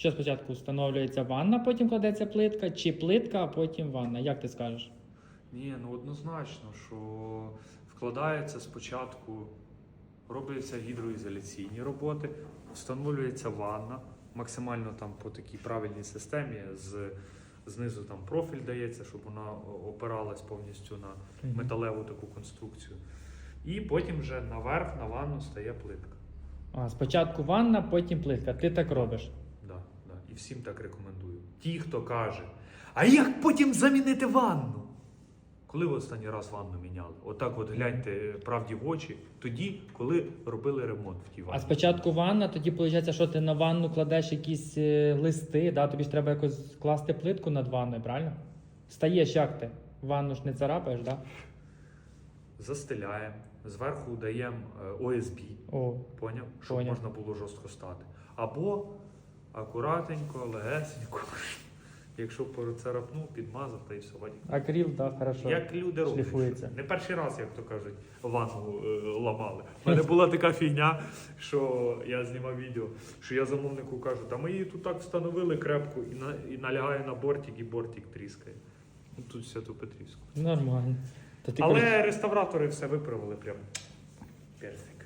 Що спочатку встановлюється ванна, потім кладеться плитка, чи плитка, а потім ванна? Як ти скажеш? Ні, ну однозначно, що вкладається спочатку, робляться гідроізоляційні роботи, встановлюється ванна, максимально там по такій правильній системі. З, знизу там профіль дається, щоб вона опиралась повністю на металеву таку конструкцію. І потім вже наверх на ванну стає плитка. А, спочатку ванна, потім плитка. Ти так робиш. Всім так рекомендую. Ті, хто каже, а як потім замінити ванну? Коли ви останній раз ванну міняли? Отак от гляньте правді в очі, тоді, коли робили ремонт в тій ванні. А спочатку ванна, тоді виходить, що ти на ванну кладеш якісь е, листи, да? тобі ж треба якось класти плитку над ванною, правильно? Стаєш як ти? Ванну ж не царапаєш, да? Застеляємо, зверху даємо е, ОСБ, О, поняв? Щоб Поняв. можна було жорстко стати. Або акуратненько, легесенько, якщо поцарапнув, підмазав та й все. Вадік. акріл, да, хорошо. Як люди роблять. Не перший раз, як то кажуть, ванну е, ламали. У мене була така фігня, що я знімав відео, що я замовнику кажу, та ми її тут так встановили крепко і, на, і налягаю на бортик, і бортик тріскає. Ну, Тут святу Петрівську. Нормально. То ти Але кажеш, реставратори все виправили прям. перфект.